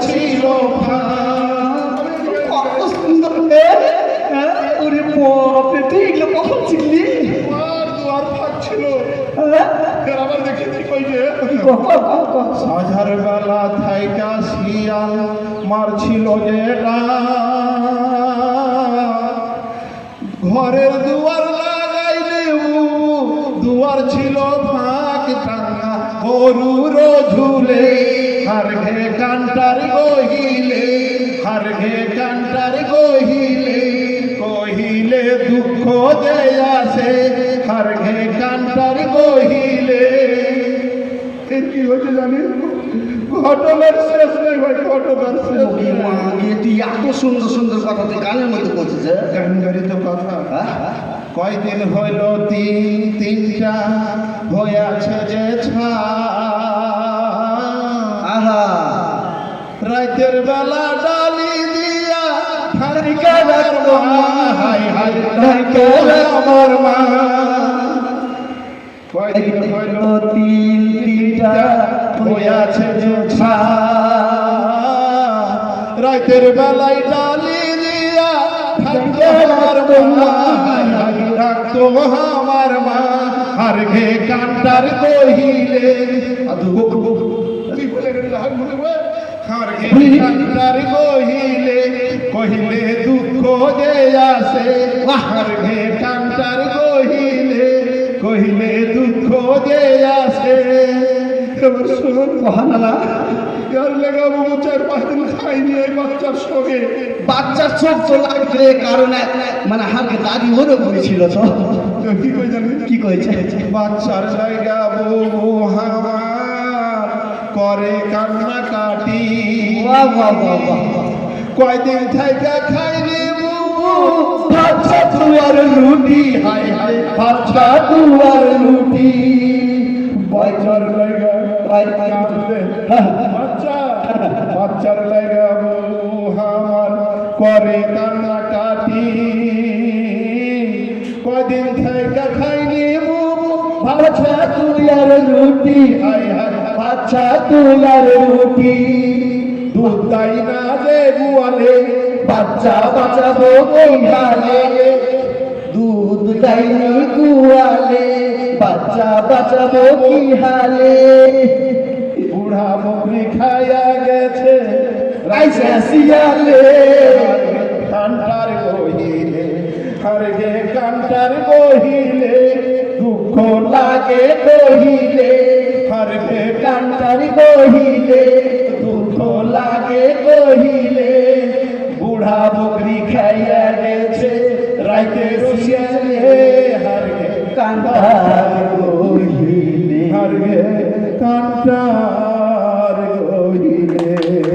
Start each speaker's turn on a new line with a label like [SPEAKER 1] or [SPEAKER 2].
[SPEAKER 1] ছিল
[SPEAKER 2] কত সুন্দর হ্যাঁ? ওরে বাপরে তুই এগুলো কখন শিখলি
[SPEAKER 1] দুয়ার দুয়ার ফাঁক ছিল।
[SPEAKER 2] হ্যাঁ?
[SPEAKER 1] আবার দেখি তুই কই যে। সাঁঝার বেলা থাইকা শিয়াল মারছিল যে ঘরের দুয়ার লাগাইলে দুয়ার ছিল টাঙ্গা গরুর ঝুলে হার ঘে কান্টার গহিলে হার ঘে কান্টার গহিলে কহিলে দুঃখ যে আসে হার ঘে কান্টার গহিলে এর কি হয়েছে জানিস ঘটনার শেষ নেই ভাই ঘটনার শেষ
[SPEAKER 2] এত সুন্দর সুন্দর কথা তুই গানের মধ্যে করছিস হ্যাঁ?
[SPEAKER 1] গানগারিত কথা
[SPEAKER 2] হ্যাঁ?
[SPEAKER 1] কয়দিন হইল তিন তিনটা হইয়াছে যে
[SPEAKER 2] আহা।
[SPEAKER 1] রাতের বেলা ডালি দিয়া। হাই হাই
[SPEAKER 2] ঠারিকা
[SPEAKER 1] আমার মা। কয়দিন হইল
[SPEAKER 2] তিন তিনটা
[SPEAKER 1] হইয়াছে যে ছা রাতের বেলায় ডালি দিয়া আমার মা। ডাকতো আমার মা। আর ঘে কান্টার কহিলে কান্টার কহিলে কহিলে দুঃখ যে আসে আর ঘে কান্টার কহিলে কহিলে দুঃখ যে আসে এবার শোন
[SPEAKER 2] মহানালা
[SPEAKER 1] ইয়ার লাগাবো চার পাঁচ দিন খাইনি এই বাচ্চার সঙ্গে।
[SPEAKER 2] বাচ্চার চোখ তো লাগবে কারণ মানে হালকে দাদি ওরও করেছিল তো।
[SPEAKER 1] কি কই জানি
[SPEAKER 2] কি কয়েছে
[SPEAKER 1] বাচ্চার লাগাবো হামার করে কান্না কাটি
[SPEAKER 2] বাহ বাহ বাহ বাহ বাহ।
[SPEAKER 1] কয়দিন থাইকা খাইনি বুবু
[SPEAKER 2] বাচ্চা তুয়ার লুটি
[SPEAKER 1] হাই হাই
[SPEAKER 2] বাচ্চা তুয়ার লুটি।
[SPEAKER 1] বাচ্চার লাগা বাচ্চার লাগাবো হামার করে কান্না কাটি কদিন থাইকা খাইনি
[SPEAKER 2] বাচ্চা তুয়ার লুটি
[SPEAKER 1] হাই হাই
[SPEAKER 2] বাচ্চা তুয়ার লুটি
[SPEAKER 1] দুধ দাই না দে গুয়ালে
[SPEAKER 2] বাচ্চা বাঁচাবো কীভাবে দুধ দেয়নি কুয়ালে বাচ্চা বাঁচাবো কি হালে?
[SPEAKER 1] বুড়া বকরি খাইয়া গেছে
[SPEAKER 2] রাইসা শিয়ালে।
[SPEAKER 1] কান্টার কহিলে হার গে কান্টার কহিলে দুঃখ লাগে কহিলে হার গে
[SPEAKER 2] কান্তারি কহিলে
[SPEAKER 1] দুঃখ লাগে কহিলে। Kanta